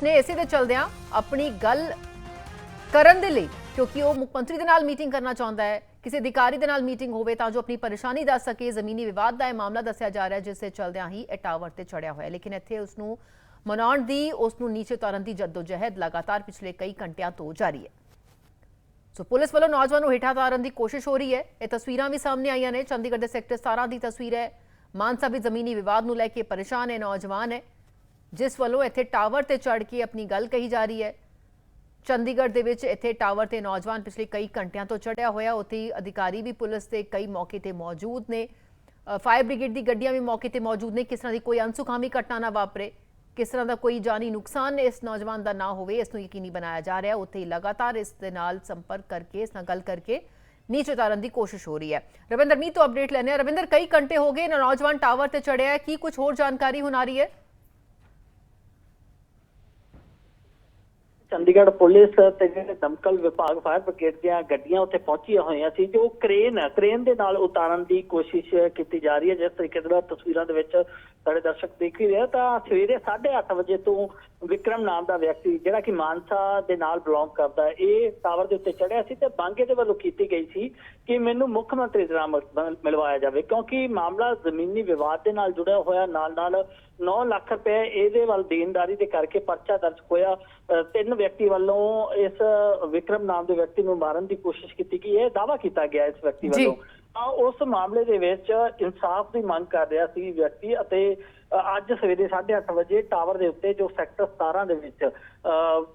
Police ਨੇ ਇਸੇ ਦੇ ਚਲਦਿਆਂ ਆਪਣੀ ਗੱਲ ਕਰਨ ਦੇ ਲਈ, ਕਿਉਂਕਿ ਉਹ ਮੁੱਖ ਮੰਤਰੀ ਦੇ ਨਾਲ ਮੀਟਿੰਗ ਕਰਨਾ ਚਾਹੁੰਦਾ ਹੈ, ਕਿਸੇ ਅਧਿਕਾਰੀ ਦੇ ਨਾਲ ਮੀਟਿੰਗ ਹੋਵੇ ਤਾਂ ਜੋ ਆਪਣੀ ਪਰੇਸ਼ਾਨੀ ਦੱਸ ਸਕੇ, ਜ਼ਮੀਨੀ ਵਿਵਾਦ ਦਾ ਇਹ ਮਾਮਲਾ ਦੱਸਿਆ ਜਾ ਰਿਹਾ ਜਿਸ ਦੇ ਚਲਦਿਆਂ ਹੀ ਇਹ ਟਾਵਰ ਤੇ ਚੜਿਆ ਹੋਇਆ ਲੇਕਿਨ ਇੱਥੇ ਉਸ ਨੂੰ ਮਨਾਉਣ ਦੀ ਉਸ ਨੂੰ ਨੀਚੇ ਉਤਾਰਨ ਦੀ ਜਦੋਜਹਿਦ ਲਗਾਤਾਰ ਪਿਛਲੇ ਕਈ ਘੰਟਿਆਂ ਤੋਂ ਜਾਰੀ ਹੈ। ਸੋ ਪੁਲਿਸ ਵੱਲੋਂ ਨੌਜਵਾਨ ਨੂੰ ਹੇਠਾਂ ਉਤਾਰਨ ਦੀ ਕੋਸ਼ਿਸ਼ ਹੋ ਰਹੀ ਹੈ। ਇਹ ਤਸਵੀਰਾਂ ਵੀ ਸਾਹਮਣੇ ਆਈਆਂ ਨੇ। ਚੰਡੀਗੜ੍ਹ ਦੇ ਸੈਕਟਰ 17 ਦੀ ਤਸਵੀਰ ਹੈ। ਮਾਨਸਾ ਵੀ ਜ਼ਮੀਨੀ ਵਿਵਾਦ ਨੂੰ ਲੈ ਕੇ ਪਰੇਸ਼ਾਨ ਹੈ ਨੌਜਵਾਨ ਹੈ। ਜਿਸ ਵੱਲੋਂ ਇੱਥੇ ਟਾਵਰ ਤੇ ਚੜ੍ਹ ਕੇ ਆਪਣੀ ਗੱਲ ਕਹੀ ਜਾ ਰਹੀ ਹੈ। ਚੰਡੀਗੜ੍ਹ ਦੇ ਵਿੱਚ ਇੱਥੇ ਟਾਵਰ ਤੇ ਨੌਜਵਾਨ ਪਿਛਲੇ ਕਈ ਘੰਟਿਆਂ ਤੋਂ ਚੜਿਆ ਹੋਇਆ। ਉੱਥੇ ਹੀ ਅਧਿਕਾਰੀ ਵੀ ਪੁਲਿਸ ਦੇ ਕਈ ਮੌਕੇ ਤੇ ਮੌਜੂਦ ਨੇ। ਫਾਇਰ ਬ੍ਰਿਗੇਡ ਦੀ ਗੱਡੀਆਂ ਵੀ ਮੌਕੇ ਤੇ ਮੌਜੂਦ ਨੇ। ਕਿਸ ਤਰ੍ਹਾਂ ਦੀ ਕੋਈ ਅਨਸੁਖਾਵੀ ਘਟਨਾ ਨਾ ਵਾਪਰੇ, ਕਿਸ ਤਰ੍ਹਾਂ ਦਾ ਕੋਈ ਜਾਨੀ ਨੁਕਸਾਨ ਇਸ ਨੌਜਵਾਨ ਦਾ ਨਾ ਹੋਵੇ, ਇਸ ਨੂੰ ਯਕੀਨੀ ਬਣਾਇਆ ਜਾ ਰਿਹਾ ਉੱਥੇ ਹੀ ਲਗਾਤਾਰ ਇਸ ਦੇ ਨਾਲ ਸੰਪਰਕ ਕਰਕੇ, ਇਸ ਨਾਲ ਗੱਲ ਕਰਕੇ ਨੀਚੇ ਉਤਾਰਨ ਦੀ ਕੋਸ਼ਿਸ਼ ਹੋ ਰਹੀ ਹੈ। ਰਵਿੰਦਰ ਮੀਤ ਤੋਂ ਅਪਡੇਟ ਲੈਣੇ ਆ ਰਵਿੰਦਰ, ਕਈ ਘੰਟੇ ਹੋ ਗਏ, ਨੌਜਵਾਨ ਟਾਵਰ ਤੇ ਚੜਿਆ ਹੈ। ਕੀ ਕੁਝ ਹੋਰ ਜਾਣਕਾਰੀ ਹੁਣ ਆ ਰਹੀ ਹੈ? ਚੰਡੀਗੜ੍ਹ ਪੁਲਿਸ ਤੇ ਜਿਹੜੇ ਦਮਕਲ ਵਿਭਾਗ, ਫਾਇਰ ਬ੍ਰਿਗੇਡ ਦੀਆਂ ਗੱਡੀਆਂ ਉੱਥੇ ਪਹੁੰਚੀਆਂ ਹੋਈਆਂ ਸੀ ਜੋ ਕ੍ਰੇਨ ਹੈ। ਕ੍ਰੇਨ ਦੇ ਨਾਲ ਉਤਾਰਨ ਦੀ ਕੋਸ਼ਿਸ਼ ਕੀਤੀ ਜਾ ਰਹੀ ਹੈ। ਜਿਸ ਤਰੀਕੇ ਦੇ ਨਾਲ ਤਸਵੀਰਾਂ ਦੇ ਵਿੱਚ ਸਾਡੇ ਦਰਸ਼ਕ ਦੇਖ ਹੀ ਰਹੇ ਤਾਂ ਸਵੇਰੇ 8:30 ਵਜੇ ਤੋਂ ਵਿਕਰਮ ਨਾਮ ਦਾ ਵਿਅਕਤੀ, ਜਿਹੜਾ ਕਿ ਮਾਨਸਾ ਦੇ ਨਾਲ ਬਿਲੋਂਗ ਕਰਦਾ ਹੈ, ਇਹ ਟਾਵਰ ਦੇ ਉੱਤੇ ਚੜਿਆ ਸੀ ਤੇ ਬਾਂਗੇ ਦੇ ਵੱਲੋਂ ਕੀਤੀ ਗਈ ਸੀ ਕਿ ਮੈਨੂੰ ਮੁੱਖ ਮੰਤਰੀ ਦੇ ਨਾਲ ਮਿਲਵਾਇਆ ਜਾਵੇ, ਕਿਉਂਕਿ ਮਾਮਲਾ ਜ਼ਮੀਨੀ ਵਿਵਾਦ ਦੇ ਨਾਲ ਜੁੜਿਆ ਹੋਇਆ ਨਾਲ ਨਾਲ 9 ਲੱਖ ਰੁਪਏ ਇਹਦੇ ਵੱਲ ਦੇਣਦਾਰੀ ਦੇ ਕਰਕੇ ਪਰਚਾ ਦਰਜ ਹੋਇਆ। ਤਿੰਨ ਵਿਅਕਤੀ ਵੱਲੋਂ ਇਸ ਵਿਕਰਮ ਨਾਮ ਦੇ ਵਿਅਕਤੀ ਨੂੰ ਮਾਰਨ ਦੀ ਕੋਸ਼ਿਸ਼ ਕੀਤੀ ਗਈ। ਹੈ ਦਾਵਾ ਕੀਤਾ ਗਿਆ ਇਸ ਵਿਅਕਤੀ। ਵੱਲੋਂ। ਤਾਂ ਉਸ ਮਾਮਲੇ ਦੇ ਵਿੱਚ ਇਨਸਾਫ ਦੀ ਮੰਗ ਕਰ ਰਿਹਾ ਸੀ ਵਿਅਕਤੀ ਅਤੇ ਅੱਜ ਸਵੇਰੇ 8:30 ਵਜੇ ਟਾਵਰ ਦੇ ਉੱਤੇ ਜੋ ਸੈਕਟਰ 17 ਦੇ ਵਿੱਚ ਅ,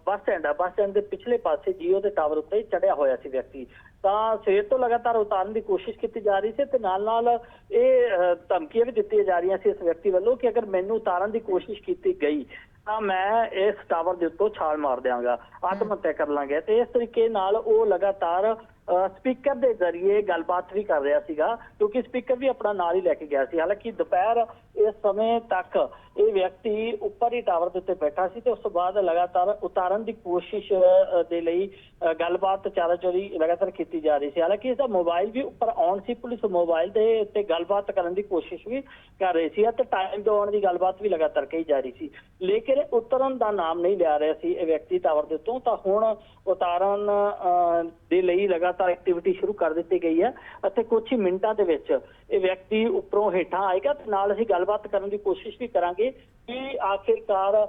ਬੱਸ ਸਟੈਂਡ ਆ ਬੱਸ ਸਟੈਂਡ ਦੇ ਪਿਛਲੇ ਪਾਸੇ ਜੀਓ ਦੇ ਟਾਵਰ ਉੱਤੇ ਚੜਿਆ ਹੋਇਆ ਸੀ ਵਿਅਕਤੀ। ਤਾਂ ਸਵੇਰ ਤੋਂ ਲਗਾਤਾਰ ਉਤਾਰਨ ਦੀ ਕੋਸ਼ਿਸ਼ ਕੀਤੀ ਜਾ ਰਹੀ ਸੀ ਤੇ ਨਾਲ ਨਾਲ ਇਹ ਅ, ਧਮਕੀਆਂ ਵੀ ਦਿੱਤੀਆਂ ਜਾ ਰਹੀਆਂ ਸੀ ਇਸ ਵਿਅਕਤੀ ਵੱਲੋਂ ਕਿ ਅਗਰ ਮੈਨੂੰ ਉਤਾਰਨ ਦੀ ਕੋਸ਼ਿਸ਼ ਕੀਤੀ ਗਈ ਤਾਂ ਮੈਂ ਇਸ ਟਾਵਰ ਦੇ ਉੱਤੋਂ ਛਾਲ ਮਾਰ ਦਿਆਂਗਾ ਆਤਮ ਹੱਤਿਆ ਕਰ ਲਾਂਗੇ। ਤੇ ਇਸ ਤਰੀਕੇ ਨਾਲ ਉਹ ਲਗਾਤਾਰ ਸਪੀਕਰ ਦੇ ਜ਼ਰੀਏ ਗੱਲਬਾਤ ਵੀ ਕਰ ਰਿਹਾ ਸੀਗਾ ਕਿਉਂਕਿ ਸਪੀਕਰ ਵੀ ਆਪਣਾ ਨਾਲ ਹੀ ਲੈ ਕੇ ਗਿਆ ਸੀ। ਹਾਲਾਂਕਿ ਦੁਪਹਿਰ ਇਸ ਸਮੇਂ ਤੱਕ ਇਹ ਵਿਅਕਤੀ ਉੱਪਰ ਹੀ ਟਾਵਰ ਦੇ ਉੱਤੇ ਬੈਠਾ ਸੀ ਤੇ ਉਸ ਤੋਂ ਬਾਅਦ ਲਗਾਤਾਰ ਉਤਾਰਨ ਦੀ ਕੋਸ਼ਿਸ਼ ਦੇ ਲਈ ਅ, ਗੱਲਬਾਤ ਚਾਰਾਚੋਰੀ ਲਗਾਤਾਰ ਕੀਤੀ ਜਾ ਰਹੀ ਸੀ। ਹਾਲਾਂਕਿ ਇਸ ਦਾ ਮੋਬਾਈਲ ਵੀ ਉੱਪਰ ਆਨ ਸੀ ਪੁਲਿਸ ਮੋਬਾਈਲ ਦੇ ਉੱਤੇ ਗੱਲਬਾਤ ਕਰਨ ਦੀ ਕੋਸ਼ਿਸ਼ ਵੀ ਕਰ ਰਹੀ ਸੀ ਅਤੇ ਟਾਈਮ ਦਿਵਾਉਣ ਦੀ ਗੱਲਬਾਤ ਵੀ ਲਗਾਤਾਰ ਕਹੀ ਜਾ ਰਹੀ ਸੀ। ਲੇਕਿਨ ਉਤਰਨ ਦਾ ਨਾਮ ਨਹੀਂ ਲਿਆ ਰਿਹਾ ਸੀ ਇਹ ਵਿਅਕਤੀ ਟਾਵਰ ਦੇ ਉੱਤੋਂ ਤਾਂ ਹੁਣ ਉਤਾਰਨ ਅ, ਦੇ ਲਈ ਲਗਾਤਾਰ ਐਕਟੀਵਿਟੀ ਸ਼ੁਰੂ ਕਰ ਦਿੱਤੀ ਗਈ ਹੈ ਅਤੇ ਕੁਝ ਹੀ ਮਿੰਟਾਂ ਦੇ ਵਿੱਚ ਇਹ ਵਿਅਕਤੀ ਉੱਪਰੋਂ ਹੇਠਾਂ ਆਏਗਾ ਤੇ ਨਾਲ ਅਸੀਂ ਗੱਲਬਾਤ ਕਰਨ ਦੀ ਕੋਸ਼ਿਸ਼ ਵੀ ਕਰਾਂਗੇ ਕਿ ਆਖਿਰਕਾਰ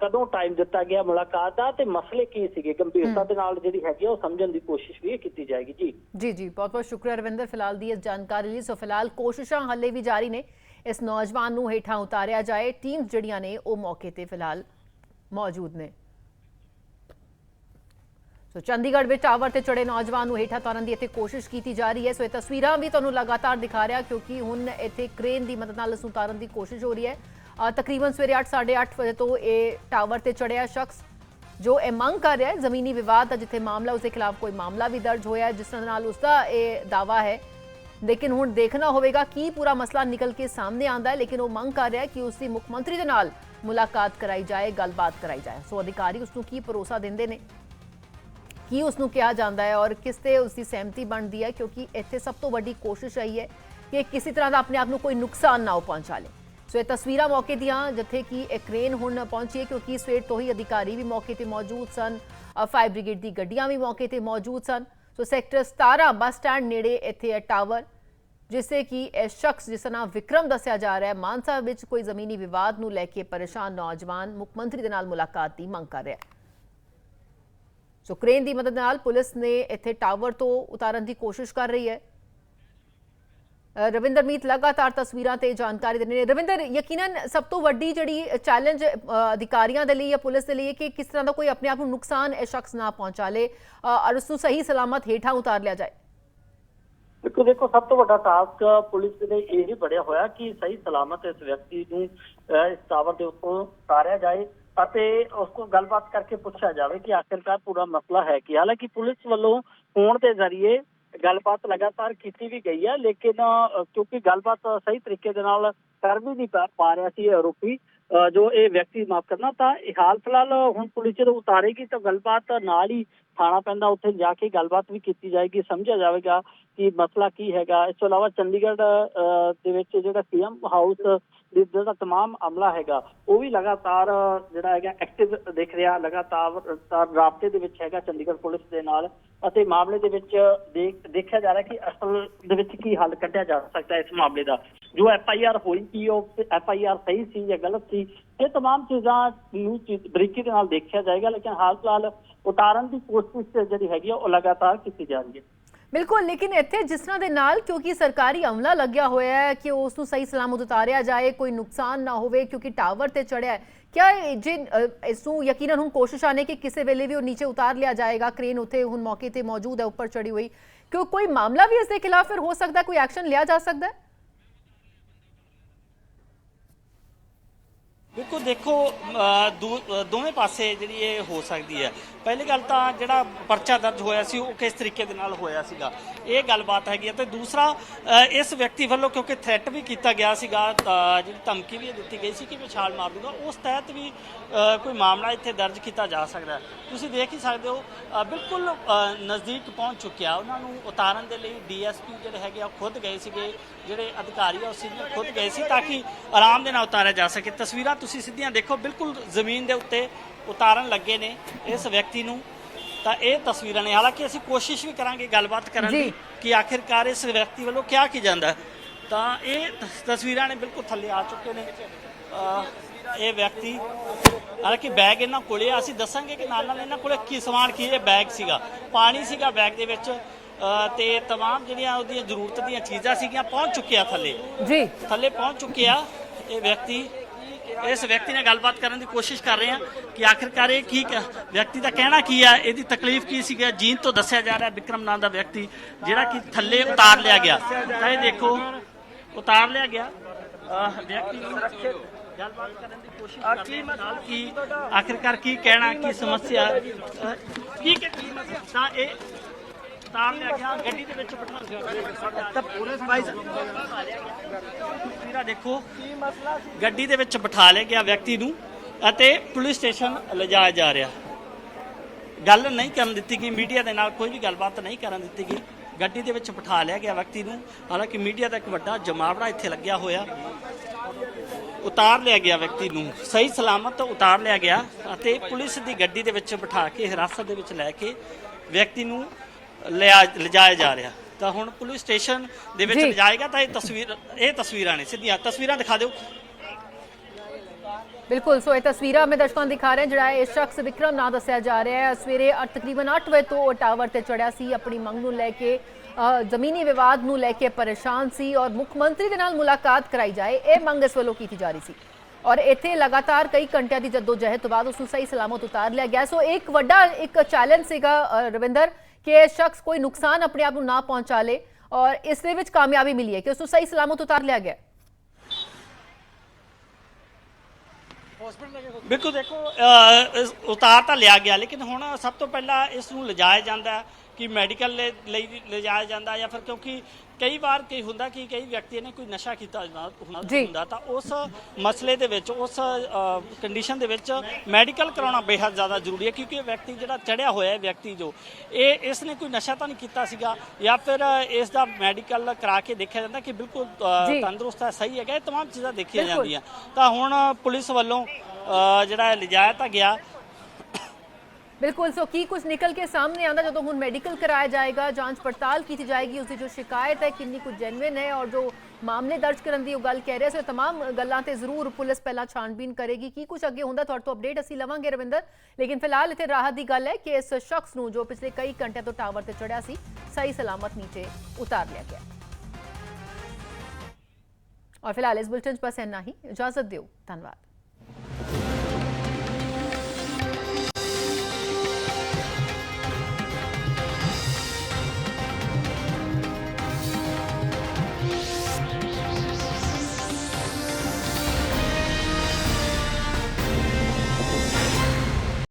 ਕਦੋਂ ਟਾਈਮ ਦਿੱਤਾ ਗਿਆ ਮੁਲਾਕਾਤ ਦਾ ਤੇ ਮਸਲੇ ਕੀ ਸੀਗੇ? ਗੰਭੀਰਤਾ ਦੇ ਨਾਲ ਜਿਹੜੀ ਹੈਗੀ ਉਹ ਸਮਝਣ ਦੀ ਕੋਸ਼ਿਸ਼ ਵੀ ਕੀਤੀ ਜਾਏਗੀ। ਜੀ। ਜੀ ਜੀ। ਬਹੁਤ ਬਹੁਤ ਸ਼ੁਕਰੀਆ ਰਵਿੰਦਰ ਫਿਲਹਾਲ ਦੀ ਇਸ ਜਾਣਕਾਰੀ ਲਈ। ਸੋ ਫਿਲਹਾਲ ਕੋਸ਼ਿਸ਼ਾਂ ਹਾਲੇ ਵੀ ਜਾਰੀ ਨੇ। ਇਸ ਨੌਜਵਾਨ ਨੂੰ ਹੇਠਾਂ ਉਤਾਰਿਆ ਜਾਏ। ਟੀਮ ਜਿਹੜੀਆਂ ਨੇ ਉਹ ਮੌਕੇ ਤੇ ਫਿਲਹਾਲ ਮੌਜੂਦ ਨੇ। ਸੋ ਚੰਡੀਗੜ੍ਹ ਵਿੱਚ ਟਾਵਰ ਤੇ ਚੜੇ ਨੌਜਵਾਨ ਨੂੰ ਹੇਠਾਂ ਤਾਰਨ ਦੀ ਇੱਥੇ ਕੋਸ਼ਿਸ਼ ਕੀਤੀ ਜਾ ਰਹੀ ਹੈ। ਸੋ ਇਹ ਤਸਵੀਰਾਂ ਵੀ ਤੁਹਾਨੂੰ ਲਗਾਤਾਰ ਦਿਖਾ ਰਿਹਾ, ਕਿਉਂਕਿ ਹੁਣ ਇੱਥੇ ਕ੍ਰੇਨ ਦੀ ਮਦਦ ਨਾਲ ਇਸ ਨੂੰ ਉਤਾਰਨ ਦੀ ਕੋਸ਼ਿਸ਼ ਹੋ ਰਹੀ ਹੈ। ਤਕਰੀਬਨ ਸਵੇਰੇ 8:30 ਵਜੇ ਤੋਂ ਇਹ ਟਾਵਰ ਤੇ ਚੜਿਆ ਸ਼ਖਸ ਜੋ ਇਹ ਮੰਗ ਕਰ ਰਿਹਾ ਹੈ, ਜ਼ਮੀਨੀ ਵਿਵਾਦ ਦਾ ਜਿੱਥੇ ਮਾਮਲਾ ਉਸ ਖਿਲਾਫ ਕੋਈ ਮਾਮਲਾ ਵੀ ਦਰਜ ਹੋਇਆ ਹੈ, ਜਿਸ ਨਾਲ ਉਸਦਾ ਇਹ ਦਾਵਾ ਹੈ। ਲੇਕਿਨ ਹੁਣ ਦੇਖਣਾ ਹੋਵੇਗਾ ਕੀ ਪੂਰਾ ਮਸਲਾ ਨਿਕਲ ਕੇ ਸਾਹਮਣੇ ਆਂਦਾ ਹੈ, ਲੇਕਿਨ ਉਹ ਮੰਗ ਕਰ ਰਿਹਾ ਕਿ ਉਸ ਦੀ ਮੁੱਖ ਮੰਤਰੀ ਦੇ ਨਾਲ ਮੁਲਾਕਾਤ ਕਰਾਈ ਜਾਏ, ਗੱਲਬਾਤ ਕਰਾਈ ਜਾਏ। ਸੋ ਅਧਿਕਾਰੀ ਉਸ ਨੂੰ ਕੀ ਭਰੋਸਾ ਦਿੰਦੇ ਨੇ? ਕੀ ਉਸ ਨੂੰ ਕਿਹਾ ਜਾਂਦਾ ਹੈ ਔਰ ਕਿਸ ਤੇ ਉਸ ਦੀ ਸਹਿਮਤੀ ਬਣਦੀ ਹੈ, ਕਿਉਂਕਿ ਇੱਥੇ ਸਭ ਤੋਂ ਵੱਡੀ ਕੋਸ਼ਿਸ਼ ਆਈ ਹੈ ਕਿ ਕਿਸੇ ਤਰ੍ਹਾਂ ਦਾ ਆਪਣੇ ਆਪ ਨੂੰ ਕੋਈ ਨੁਕਸਾਨ ਨਾ ਹੋ ਪਹੁੰਚਾ ਲੇ। ਸੋ ਇਹ ਤਸਵੀਰਾਂ ਮੌਕੇ ਦੀਆਂ, ਜਿੱਥੇ ਕਿ ਇਹ ਕ੍ਰੇਨ ਹੁਣ ਪਹੁੰਚੀ ਹੈ, ਕਿਉਂਕਿ ਸਵੇਰ ਤੋਂ ਹੀ ਅਧਿਕਾਰੀ ਵੀ ਮੌਕੇ ਤੇ ਮੌਜੂਦ ਸਨ ਫਾਇਰ ਬ੍ਰਿਗੇਡ ਦੀ ਗੱਡੀਆਂ ਵੀ ਮੌਕੇ ਤੇ ਮੌਜੂਦ ਸਨ। ਸੋ ਸੈਕਟਰ 17 ਬੱਸ ਸਟੈਂਡ ਨੇੜੇ ਇੱਥੇ ਹੈ ਟਾਵਰ, ਜਿਸੇ ਕਿ ਇਹ ਸ਼ਖਸ ਜਿਸ ਦਾ ਵਿਕਰਮ ਦੱਸਿਆ ਜਾ ਰਿਹਾ ਹੈ, ਮਾਨਸਾ ਵਿੱਚ ਕੋਈ ਜ਼ਮੀਨੀ ਵਿਵਾਦ ਨੂੰ ਲੈ ਕੇ ਪਰੇਸ਼ਾਨ ਨੌਜਵਾਨ ਮੁੱਖ ਮੰਤਰੀ ਦੇ ਨਾਲ ਮੁਲਾਕਾਤ ਦੀ ਮੰਗ ਕਰ ਰਿਹਾ ਹੈ। ਸੋ ਕ੍ਰੇਨ ਦੀ ਮਦਦ ਨਾਲ ਪੁਲਿਸ ਨੇ ਇੱਥੇ ਟਾਵਰ ਤੋਂ ਉਤਾਰਨ ਦੀ ਕੋਸ਼ਿਸ਼ ਕਰ ਰਹੀ ਹੈ ਅ, ਰਵਿੰਦਰ ਮੀਤ ਲਗਾਤਾਰ ਤਸਵੀਰਾਂ ਤੇ ਜਾਣਕਾਰੀ ਦਿੰਦੇ ਨੇ ਰਵਿੰਦਰ ਯਕੀਨਨ ਸਭ ਤੋਂ ਵੱਡੀ ਜਿਹੜੀ ਚੈਲੰਜ ਅਧਿਕਾਰੀਆਂ ਦੇ ਲਈ ਜਾਂ ਪੁਲਿਸ ਦੇ ਲਈ ਹੈ ਕਿ ਕਿਸ ਤਰ੍ਹਾਂ ਦਾ ਕੋਈ ਆਪਣੇ ਆਪ ਨੂੰ ਨੁਕਸਾਨ ਇਹ ਸ਼ਖਸ ਨਾ ਪਹੁੰਚਾ ਲੇ ਅ, ਔਰ ਉਸ ਨੂੰ ਸਹੀ ਸਲਾਮਤ ਹੇਠਾਂ ਉਤਾਰ ਲਿਆ ਜਾਏ ਦੇਖੋ ਦੇਖੋ ਸਭ ਤੋਂ ਵੱਡਾ ਟਾਸਕ ਪੁਲਿਸ ਦੇ ਲਈ ਇਹ ਹੀ ਬੜਿਆ ਹੋਇਆ ਕਿ ਸਹੀ ਸਲਾਮਤ ਇਸ ਵਿਅਕਤੀ ਨੂੰ ਅਹ, ਇਸ ਟਾਵਰ ਦੇ ਉੱਪਰ ਉਤਾਰਿਆ ਜਾਏ ਅਤੇ ਉਸ ਤੋਂ ਗੱਲਬਾਤ ਕਰਕੇ ਪੁੱਛਿਆ ਜਾਵੇ ਕਿ ਆਖਿਰਕਾਰ ਪੂਰਾ ਮਸਲਾ ਹੈ ਕੀ? ਹਾਲਾਂਕਿ ਪੁਲਿਸ ਵੱਲੋਂ ਫੋਨ ਦੇ ਜ਼ਰੀਏ ਗੱਲਬਾਤ ਲਗਾਤਾਰ ਕੀਤੀ ਵੀ ਗਈ ਹੈ, ਲੇਕਿਨ ਕਿਉਂਕਿ ਗੱਲਬਾਤ ਸਹੀ ਤਰੀਕੇ ਦੇ ਨਾਲ ਕਰ ਵੀ ਨਹੀਂ ਪਾ- ਰਿਹਾ ਸੀ ਆਰੋਪੀ ਜੋ ਇਹ ਵਿਅਕਤੀ ਮਾਫ ਕਰਨਾ, ਤਾਂ ਇਹ ਹਾਲ ਫਿਲਹਾਲ ਹੁਣ ਪੁਲਿਸ ਜਦੋਂ ਉਤਾਰੇਗੀ ਤਾਂ ਗੱਲਬਾਤ ਨਾਲ ਹੀ ਥਾਣਾ ਪੈਂਦਾ, ਉੱਥੇ ਜਾ ਕੇ ਗੱਲਬਾਤ ਵੀ ਕੀਤੀ ਜਾਏਗੀ, ਸਮਝਿਆ ਜਾਵੇਗਾ ਕਿ ਮਸਲਾ ਕੀ ਹੈਗਾ। ਇਸ ਤੋਂ ਇਲਾਵਾ ਚੰਡੀਗੜ੍ਹ ਦੇ ਵਿੱਚ ਜਿਹੜਾ ਸੀਐਮ ਹਾਊਸ ਦੇ ਜਿਹੜਾ ਤਮਾਮ ਅਮਲਾ ਹੈਗਾ, ਉਹ ਵੀ ਲਗਾਤਾਰ ਜਿਹੜਾ ਹੈਗਾ ਐਕਟਿਵ ਦਿਖ ਰਿਹਾ, ਲਗਾਤਾਰ ਰਾਬਤੇ ਦੇ ਵਿੱਚ ਹੈਗਾ ਚੰਡੀਗੜ੍ਹ ਪੁਲਿਸ ਦੇ ਨਾਲ ਅਤੇ ਮਾਮਲੇ ਦੇ ਵਿੱਚ ਦੇਖਿਆ ਜਾ ਰਿਹਾ ਕਿ ਅਸਲ ਦੇ ਵਿੱਚ ਕੀ ਹੱਲ ਕੱਢਿਆ ਜਾ ਸਕਦਾ ਇਸ ਮਾਮਲੇ ਦਾ। ਜੋ ਐਫ ਆਈ ਆਰ ਹੋਈ ਕੀ ਉਹ ਐਫ ਆਈ ਆਰ ਸਹੀ ਸੀ ਜਾਂ ਗਲਤ ਸੀ ਇਹ तमाम ਚੀਜ਼ਾਂ ਨੂੰ ਚੀਜ਼ ਬਰੀਕੀ ਦੇ ਨਾਲ ਦੇਖਿਆ ਜਾਏਗਾ ਲੇਕਿਨ ਹਾਲ ਫਿਲਹਾਲ ਉਤਾਰਨ ਦੀ ਕੋਸ਼ਿਸ਼ ਜਿਹੜੀ ਹੈਗੀ ਆ ਉਹ ਲਗਾਤਾਰ ਕੀਤੀ ਜਾ ਰਹੀ ਹੈ ਬਿਲਕੁਲ ਲੇਕਿਨ ਇੱਥੇ ਜਿਸ ਤਰ੍ਹਾਂ ਦੇ ਨਾਲ ਕਿਉਂਕਿ ਸਰਕਾਰੀ ਅਮਲਾ ਲੱਗਿਆ ਹੋਇਆ ਹੈ ਕਿ ਉਸ ਨੂੰ ਸਹੀ ਸਲਾਮਤ ਉਤਾਰਿਆ ਜਾਏ ਕੋਈ ਨੁਕਸਾਨ ਨਾ ਹੋਵੇ ਕਿਉਂਕਿ ਟਾਵਰ ਤੇ ਚੜਿਆ ਹੈ ਕਿਆ ਇਹ ਜੇ ਅ, ਇਸ ਨੂੰ ਯਕੀਨਨ ਹੁਣ ਕੋਸ਼ਿਸ਼ਾਂ ਨੇ ਕਿ ਕਿਸੇ ਵੇਲੇ ਵੀ ਉਹ ਨੀਚੇ ਉਤਾਰ ਲਿਆ ਜਾਏਗਾ ਕ੍ਰੇਨ ਉੱਥੇ ਹੁਣ ਮੌਕੇ ਤੇ ਮੌਜੂਦ ਹੈ ਉੱਪਰ ਚੜੀ ਹੋਈ ਕਿਉਂ ਕੋਈ ਮਾਮਲਾ ਵੀ ਇਸ ਦੇ ਖਿਲਾਫ ਫਿਰ ਹੋ ਸਕਦਾ ਹੈ, ਕੋਈ ਐਕਸ਼ਨ ਲਿਆ ਜਾ ਸਕਦਾ ਹੈ ਬਿਲਕੁਲ ਦੇਖੋ ਦੋ- ਦੋਵੇਂ ਪਾਸੇ ਜਿਹੜੀ ਇਹ ਹੋ ਸਕਦੀ ਹੈ। ਪਹਿਲੀ ਗੱਲ ਤਾਂ ਜਿਹੜਾ ਪਰਚਾ ਦਰਜ ਹੋਇਆ ਸੀ, ਉਹ ਕਿਸ ਤਰੀਕੇ ਦੇ ਨਾਲ ਹੋਇਆ ਸੀਗਾ? ਇਹ ਗੱਲਬਾਤ ਹੈਗੀ ਹੈ। ਤੇ ਦੂਸਰਾ ਇਸ ਵਿਅਕਤੀ ਵੱਲੋਂ ਕਿਉਂਕਿ ਥ੍ਰੈਟ ਵੀ ਕੀਤਾ ਗਿਆ ਸੀਗਾ ਜਿਹੜੀ ਧਮਕੀ ਵੀ ਦਿੱਤੀ ਗਈ ਸੀ ਕਿ ਮੈਂ ਛਾਲ ਮਾਰ ਦੂੰਗਾ, ਉਸ ਤਹਿਤ ਵੀ ਕੋਈ ਮਾਮਲਾ ਇੱਥੇ ਦਰਜ ਕੀਤਾ ਜਾ ਸਕਦਾ ਤੁਸੀਂ ਦੇਖ ਹੀ ਸਕਦੇ ਹੋ ਬਿਲਕੁਲ ਨਜ਼ਦੀਕ ਪਹੁੰਚ ਚੁੱਕਿਆ। ਉਹਨਾਂ ਨੂੰ ਉਤਾਰਨ ਦੇ ਲਈ ਡੀਐਸਪੀ ਜਿਹੜੇ ਹੈਗੇ ਆ, ਉਹ ਖੁਦ ਗਏ ਸੀਗੇ, ਜਿਹੜੇ ਅਧਿਕਾਰੀ ਆ, ਉਹ ਸੀਨੀਅਰ ਖੁਦ ਗਏ ਸੀ ਤਾਂ ਕਿ ਆਰਾਮ ਦੇ ਨਾਲ ਉਤਾਰਿਆ ਜਾ ਸਕੇ। ਤਸਵੀਰਾਂ ਤੁਸੀਂ ਸਿੱਧੀਆਂ ਦੇਖੋ ਬਿਲਕੁਲ ਜ਼ਮੀਨ ਦੇ ਉੱਤੇ ਉਤਾਰਨ ਲੱਗੇ ਨੇ ਇਸ ਵਿਅਕਤੀ ਨੂੰ ਤਾਂ ਇਹ ਤਸਵੀਰਾਂ ਨੇ ਹਾਲਾਂਕਿ ਅਸੀਂ ਕੋਸ਼ਿਸ਼ ਵੀ ਕਰਾਂਗੇ ਗੱਲਬਾਤ ਕਰਨ ਜੀ। ਦੀ ਕਿ ਆਖਿਰਕਾਰ ਇਸ ਵਿਅਕਤੀ ਵੱਲੋਂ ਕਿਹਾ ਕੀ ਜਾਂਦਾ ਹੈ। ਤਾਂ ਇਹ ਤਸ- ਤਸਵੀਰਾਂ ਨੇ ਬਿਲਕੁਲ ਥੱਲੇ ਆ ਚੁੱਕੇ ਨੇ ਅਹ ਇਹ ਵਿਅਕਤੀ ਹਾਲਾਂਕਿ ਬੈਗ ਇਹਨਾਂ ਕੋਲੇ ਆ, ਅਸੀਂ ਦੱਸਾਂਗੇ ਕਿ ਨਾਲ ਨਾਲ ਇਹਨਾਂ ਕੋਲੇ ਕੀ ਸਮਾਨ ਕੀ ਇਹ ਬੈਗ ਸੀਗਾ ਪਾਣੀ ਸੀਗਾ ਬੈਗ ਦੇ ਵਿੱਚ ਅਹ ਤੇ तमाम ਜਿਹੜੀਆਂ ਉਹਦੀਆਂ ਜ਼ਰੂਰਤ ਦੀਆਂ ਚੀਜ਼ਾਂ ਸੀਗੀਆਂ ਪਹੁੰਚ ਚੁੱਕਿਆ ਥੱਲੇ ਜੀ ਥੱਲੇ ਪਹੁੰਚ ਚੁੱਕੇ ਆ ਇਹ ਵਿਅਕਤੀ ਇਸ ਵਿਅਕਤੀ ਨਾਲ ਗੱਲਬਾਤ ਕਰਨ ਦੀ ਕੋਸ਼ਿਸ਼ ਕਰ ਰਹੇ ਆ ਕਿ ਆਖਿਰਕਾਰ ਇਹ ਕੀ ਵਿਅਕਤੀ ਦਾ ਕਹਿਣਾ ਕੀ ਆ? ਇਹਦੀ ਤਕਲੀਫ ਕੀ ਸੀਗਾ? ਜੀਨ ਤੋਂ ਦੱਸਿਆ ਜਾ ਰਿਹਾ ਵਿਕਰਮ ਨਾਂ ਦਾ ਵਿਅਕਤੀ, ਜਿਹੜਾ ਕਿ ਥੱਲੇ ਉਤਾਰ ਲਿਆ ਗਿਆ। ਤਾਂ ਇਹ ਦੇਖੋ, ਉਤਾਰ ਲਿਆ ਗਿਆ। ਵਿਅਕਤੀ ਨੂੰ ਗੱਲਬਾਤ ਕਰਨ ਦੀ ਕੋਸ਼ਿਸ਼ ਕਰ ਰਹੇ ਆ ਨਾਲ ਕੀ ਆਖਿਰਕਾਰ ਕੀ ਕਹਿਣਾ, ਕੀ ਸਮੱਸਿਆ? ਕੀ ਕੀ ਤਾਂ ਇਹ ਉਤਾਰ ਲਿਆ ਗਿਆ, ਗੱਡੀ ਦੇ ਵਿੱਚ ਬਿਠਾ ਤਾਂ ਪੂਰੇ ਸਫ਼ਾਈ ਤਸਵੀਰਾਂ ਦੇਖੋ, ਗੱਡੀ ਦੇ ਵਿੱਚ ਬਿਠਾ ਲਿਆ ਗਿਆ ਵਿਅਕਤੀ ਨੂੰ ਅਤੇ ਪੁਲਿਸ ਸਟੇਸ਼ਨ ਲਿਜਾਇਆ ਜਾ ਰਿਹਾ। ਗੱਲ ਨਹੀਂ ਕਰਨ ਦਿੱਤੀ ਗਈ, ਮੀਡੀਆ ਦੇ ਨਾਲ ਕੋਈ ਵੀ ਗੱਲਬਾਤ ਨਹੀਂ ਕਰਨ ਦਿੱਤੀ ਗਈ। ਗੱਡੀ ਦੇ ਵਿੱਚ ਬਿਠਾ ਲਿਆ ਗਿਆ ਵਿਅਕਤੀ ਨੂੰ। ਹਾਲਾਂਕਿ ਮੀਡੀਆ ਦਾ ਇੱਕ ਵੱਡਾ ਜਮਾਵੜਾ ਇੱਥੇ ਲੱਗਿਆ ਹੋਇਆ। ਉਤਾਰ ਲਿਆ ਗਿਆ ਵਿਅਕਤੀ ਨੂੰ। ਸਹੀ ਸਲਾਮਤ ਉਤਾਰ ਲਿਆ ਗਿਆ ਅਤੇ ਪੁਲਿਸ ਦੀ ਗੱਡੀ ਦੇ ਵਿੱਚ ਬਿਠਾ ਕੇ, ਹਿਰਾਸਤ ਦੇ ਵਿੱਚ ਲੈ ਕੇ ਵਿਅਕਤੀ ਨੂੰ ਲਿਆ ਲਿਜਾਇਆ ਜਾ ਰਿਹਾ। ਤਾਂ ਹੁਣ ਪੁਲਿਸ ਸਟੇਸ਼ਨ ਦੇ ਵਿੱਚ ਜੀ। ਲਿਜਾਏਗਾ ਤਾਂ ਇਹ ਤਸਵੀਰ ਇਹ ਤਸਵੀਰਾਂ ਨੇ ਸਿੱਧੀਆਂ ਤਸਵੀਰਾਂ ਦਿਖਾ ਦਿਓ। ਬਿਲਕੁਲ ਸੋ ਇਹ ਤਸਵੀਰਾਂ ਮੈਂ ਦਰਸ਼ਕਾਂ ਨੂੰ ਦਿਖਾ ਰਹੇ ਹਾਂ ਜਿਹੜਾ ਇਹ ਸ਼ਖਸ ਵਿਕਰਮ ਨਾਂ ਦੱਸਿਆ ਜਾ ਰਿਹਾ ਹੈ। ਸਵੇਰੇ ਅੱਠ- ਤਕਰੀਬਨ 8 ਵਜੇ ਤੋਂ ਉਹ ਟਾਵਰ ਤੇ ਚੜਿਆ ਸੀ ਆਪਣੀ ਮੰਗ ਨੂੰ ਲੈ ਕੇ ਅ, ਜ਼ਮੀਨੀ ਵਿਵਾਦ ਨੂੰ ਲੈ ਕੇ ਪਰੇਸ਼ਾਨ ਸੀ ਔਰ ਮੁੱਖ ਮੰਤਰੀ ਦੇ ਨਾਲ ਮੁਲਾਕਾਤ ਕਰਾਈ ਜਾਏ ਇਹ ਮੰਗ ਇਸ ਵੱਲੋਂ ਕੀਤੀ ਜਾ ਰਹੀ ਸੀ। ਔਰ ਇੱਥੇ ਲਗਾਤਾਰ ਕਈ ਘੰਟਿਆਂ ਦੀ ਜਦੋਜਹਿਦ ਤੋਂ ਬਾਅਦ ਉਸ ਨੂੰ ਸਹੀ ਸਲਾਮਤ ਉਤਾਰ ਲਿਆ ਗਿਆ। ਸੋ ਇੱਕ ਵੱਡਾ ਇੱਕ ਚੈਲੰਜ ਸੀਗਾ ਅ, ਰਵਿੰਦਰ ਕਿ ਇਹ ਸ਼ਖਸ ਕੋਈ ਨੁਕਸਾਨ ਆਪਣੇ ਆਪ ਨੂੰ ਨਾ ਪਹੁੰਚਾ ਲੇ ਔਰ ਇਸ ਦੇ ਵਿੱਚ ਕਾਮਯਾਬੀ ਮਿਲੀ ਹੈ ਕਿ ਉਸ ਨੂੰ ਸਹੀ ਸਲਾਮਤ ਉਤਾਰ ਲਿਆ ਗਿਆ। ਬਿਲਕੁਲ ਦੇਖੋ ਅਹ, ਉਤਾਰ ਤਾਂ ਲਿਆ ਗਿਆ ਲੇਕਿਨ ਹੁਣ ਸਭ ਤੋਂ ਪਹਿਲਾਂ ਇਸ ਨੂੰ ਲਿਜਾਇਆ ਜਾਂਦਾ ਹੈ। ਕਿ ਮੈਡੀਕਲ ਲਈ ਲਿਜਾਇਆ ਜਾਂਦਾ ਜਾਂ ਫਿਰ ਕਿਉਂਕਿ ਕਈ ਵਾਰ ਕੀ ਹੁੰਦਾ ਕਿ ਕਈ ਵਿਅਕਤੀ ਨੇ ਕੋਈ ਨਸ਼ਾ ਕੀਤਾ ਹੁੰਦਾ ਤਾਂ ਉਸ ਮਸਲੇ ਦੇ ਵਿੱਚ ਉਸ ਕੰਡੀਸ਼ਨ ਦੇ ਵਿੱਚ ਮੈਡੀਕਲ ਕਰਾਉਣਾ ਬੇਹੱਦ ਜ਼ਿਆਦਾ ਜ਼ਰੂਰੀ ਹੈ ਕਿਉਂਕਿ ਇਹ ਵਿਅਕਤੀ ਜਿਹੜਾ ਚੜਿਆ ਹੋਇਆ ਹੈ ਵਿਅਕਤੀ ਜੋ ਇਹ ਇਸ ਨੇ ਕੋਈ ਨਸ਼ਾ ਤਾਂ ਨਹੀਂ ਕੀਤਾ ਸੀਗਾ ਜਾਂ ਫਿਰ ਇਸ ਦਾ ਮੈਡੀਕਲ ਕਰਾ ਕੇ ਦੇਖਿਆ ਜਾਂਦਾ ਕਿ ਬਿਲਕੁਲ ਤੰਦਰੁਸਤ ਹੈ ਸਹੀ ਹੈਗਾ ਇਹ ਤਮਾਮ ਚੀਜ਼ਾਂ ਦੇਖੀਆਂ ਜਾਂਦੀਆਂ। ਤਾਂ ਹੁਣ ਪੁਲਿਸ ਵੱਲੋਂ ਜਿਹੜਾ ਲਿਜਾਇਆ ਤਾਂ ਗਿਆ ਬਿਲਕੁਲ ਸੋ ਕੀ ਕੁਝ ਨਿਕਲ ਕੇ ਸਾਹਮਣੇ ਆਉਂਦਾ ਜਦੋਂ ਹੁਣ ਮੈਡੀਕਲ ਕਰਾਇਆ ਜਾਏਗਾ ਜਾਂਚ ਪੜਤਾਲ ਕੀਤੀ ਜਾਏਗੀ ਉਸ ਦੀ ਜੋ ਸ਼ਿਕਾਇਤ ਹੈ ਕਿੰਨੀ ਕੁ ਜੈਨੂਇਨ ਹੈ ਔਰ ਜੋ ਮਾਮਲੇ ਦਰਜ ਕਰਨ ਦੀ ਉਹ ਗੱਲ ਕਹਿ ਰਿਹਾ ਸੋ ਇਹ तमाम ਗੱਲਾਂ ਤੇ ਜ਼ਰੂਰ ਪੁਲਿਸ ਪਹਿਲਾਂ ਛਾਣਬੀਨ ਕਰੇਗੀ ਕੀ ਕੁਝ ਅੱਗੇ ਹੁੰਦਾ ਤੁਹਾਡੇ ਤੋਂ ਅਪਡੇਟ ਅਸੀਂ ਲਵਾਂਗੇ ਰਵਿੰਦਰ ਲੇਕਿਨ ਫਿਲਹਾਲ ਇੱਥੇ ਰਾਹਤ ਦੀ ਗੱਲ ਹੈ ਕਿ ਇਸ ਸ਼ਖਸ ਨੂੰ ਜੋ ਪਿਛਲੇ ਕਈ ਘੰਟਿਆਂ ਤੋਂ ਟਾਵਰ ਤੇ ਚੜਿਆ ਸੀ ਸਹੀ ਸਲਾਮਤ ਨੀਚੇ ਉਤਾਰ ਲਿਆ ਗਿਆ ਔਰ ਫਿਲਹਾਲ ਇਸ ਬੁਲਟਨ 'ਚ ਬਸ ਇੰਨਾ ਹੀ ਇਜਾਜ਼ਤ ਦਿਓ ਧੰਨਵਾਦ